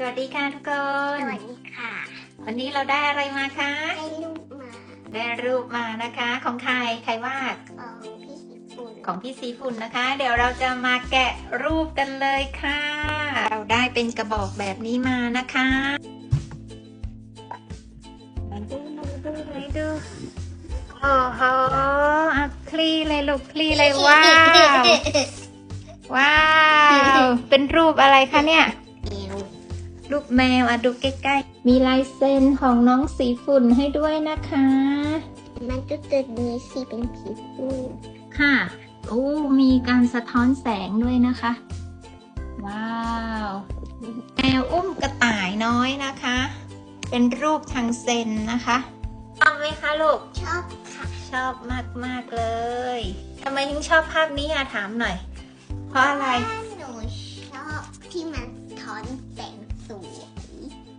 สวัสดีค่ะทุกคสนวัสดีค่ะ วันนี้เราได้อะไรมาคะ ได้ลูกมา ได้รูปมานะคะ ของใคร ใครวาด ของพี่ญี่ปุ่น ของพี่สีฝุ่นนะคะ เดี๋ยวเราจะมาแกะรูปกันเลยค่ะ เราได้เป็นกระบอกแบบนี้มานะคะมาดูมาดูมาดูโอ้โหอะคลี่เลยลูกคลี่เลยว้าว ว้าว เป็นรูปอะไรคะเนี่ยเอว รูปแมวอะดูใกล้ๆ มีลายเซ็นของน้องสีฝุ่นให้ด้วยนะคะ มันก็จะมีสีเป็นผีฟูค่ะ โอ้ มีการสะท้อนแสงด้วยนะคะ ว้าวแมวอุ้มกระต่ายน้อยนะคะ เป็นรูปทางเซนนะคะ ชอบไหมคะลูก ชอบค่ะ ชอบมากๆเลยทำไมถึงชอบภาพนี้อะถามหน่อย เพราะอะไร หนูชอบที่มันถอนแสงสวย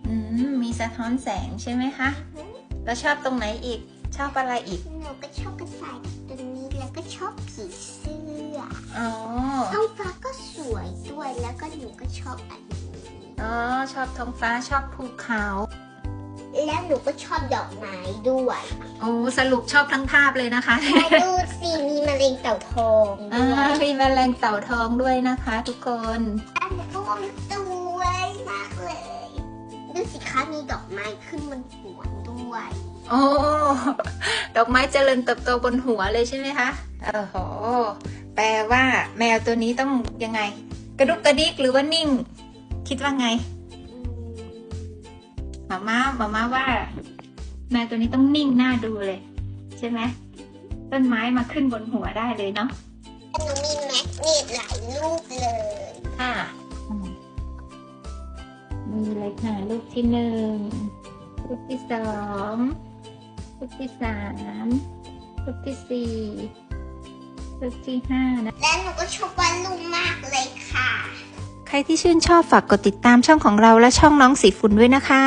อืมมีสะท้อนแสงใช่ไหมคะ แล้วชอบตรงไหนอีก ชอบอะไรอีก หนูก็ชอบกระต่ายตัวนี้แล้วก็ชอบผีเสื้ออ๋อท้องฟ้าก็สวยด้วยแล้วก็หนูก็ชอบอันนี้อ๋อชอบท้องฟ้าชอบภูเขา แล้วหนูก็ชอบดอกไม้ด้วยโอ้สรุปชอบทั้งภาพเลยนะคะมาดูสิมีมะเร็งเต่าทองอ่าด้วยมีแมลงเต่าทองด้วยนะคะ ทุกคน อันนี้ก็ว่ามันส วยมากเลยดูสิคะมีดอกไม้ขึ้นบนหัวด้วย โอ้ดอกไม้เจริญเติบโตบนหัวเลยใช่ไหมคะโอ้โหแปลว่า แมวตัวนี้ต้องยังไง กระดุกกระดิกหรือว่านิ่ง คิดว่าไงหมาม่าหมาม่าว่า แมวตัวนี้ต้องนิ่งน่าดูเลย ใช่ไหมต้นไม้มาขึ้นบนหัวได้เลยเนาะหนูมีแมกเนตหลายรูปเลยค่ะมีเลย ค่ะ รูปที่หนึ่งรูปที่สองรูปที่สามรูปที่สี่รูปที่ห้านะและหนูก็ชอบวาดรูปมากเลยค่ะ ใครที่ชื่นชอบฝากกดติดตามช่องของเราและช่องน้องสีฝุ่นด้วยนะคะ